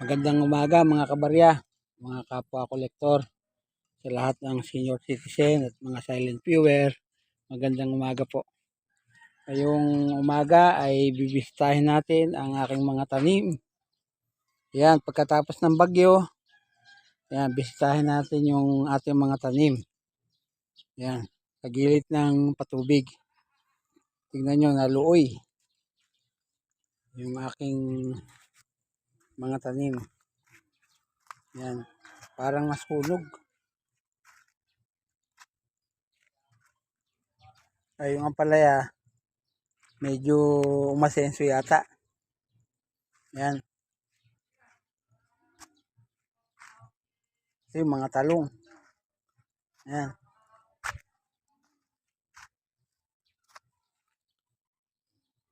Magandang umaga mga kabarya, mga kapwa kolektor, sa lahat ng senior citizen at mga silent viewer. Magandang umaga po. Ngayong umaga ay bibisitahin natin ang aking mga tanim. Yan, pagkatapos ng bagyo, yan, bisitahin natin yung ating mga tanim. Yan, sa gilid ng patubig. Tingnan nyo, naluoy. Yung aking mga tanim. Yan. Parang nasunog. Ay, yung ampalaya, medyo umasenso yata. Yan. Ito yung mga talong. Yan.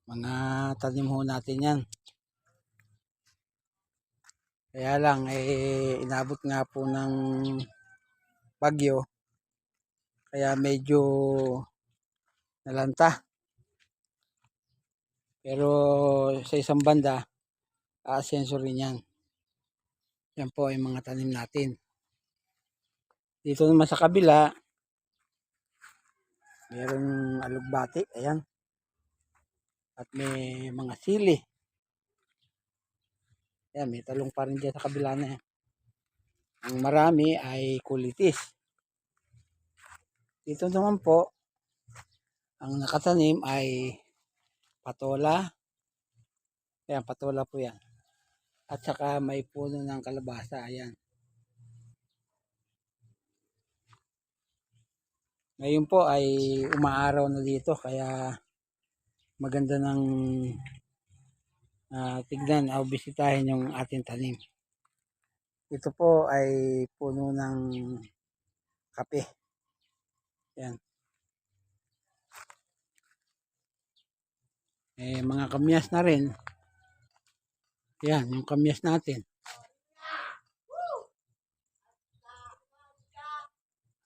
Mga tanim ho natin yan. Kaya lang, eh, inabot nga po ng bagyo. Kaya medyo nalanta. Pero sa isang banda, aasenso rin yan. Yan po yung mga tanim natin. Dito naman sa kabila, merong alugbati. Ayan. At may mga sili. Ayan, may talong pa rin dyan sa kabila na yan. Ang marami ay kulitis. Dito naman po, ang nakatanim ay patola. Ayan, patola po yan. At saka may puno ng kalabasa. Ayan. Ngayon po ay umaaraw na dito kaya maganda ng ah, tignan o bisitahin yung ating tanim. Ito po ay puno ng kape. Yan. Eh, mga kamyas na rin. Yan, yung kamyas natin.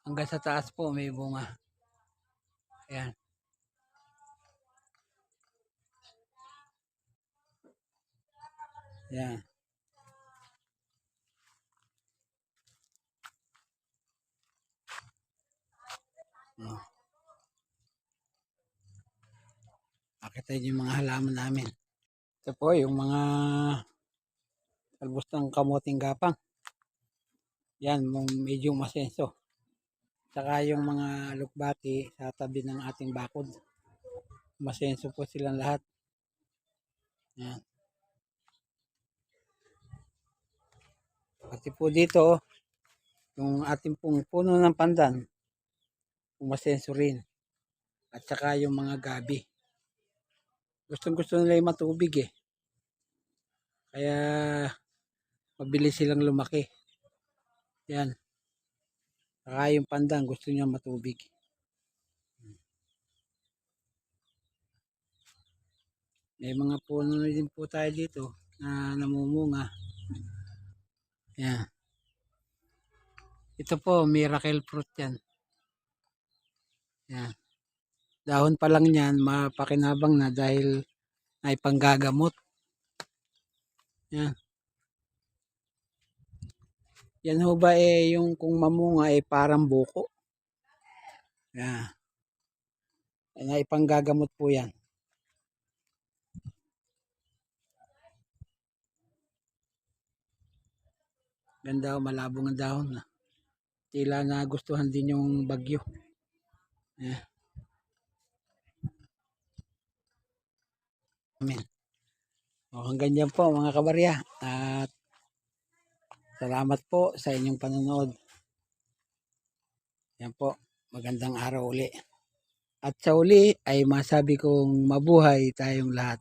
Hanggang sa taas po may bunga. Yan. Yan. Oh. Niyo yung mga halaman namin. Ito po yung mga talbos ng kamuting gapang. Yan, medyo masenso. Saka yung mga lukbati sa tabi ng ating bakod. Masenso po silang lahat. Yan. Pati po dito, yung ating pong puno ng pandan, umasenso rin. At saka yung mga gabi. Gustong gusto nila yung matubig eh. Kaya mabilis silang lumaki. Yan. Saka yung pandan gusto niya matubig. May mga puno din po tayo dito na namumunga. Yan. Ito po, miracle fruit yan. Yan. Dahon pa lang yan, mapakinabang na dahil ay panggagamot. Yan. Yan ho ba eh, yung kung mamunga eh parang buko. Yan. Yan ay panggagamot po yan. Ganda o malabong ang dahon na. Tila na gustuhan din yung bagyo. Yan. Amen. O hanggang dyan po mga kabarya. At salamat po sa inyong panonood. Yan po. Magandang araw uli. At sa uli ay masabi kong mabuhay tayong lahat.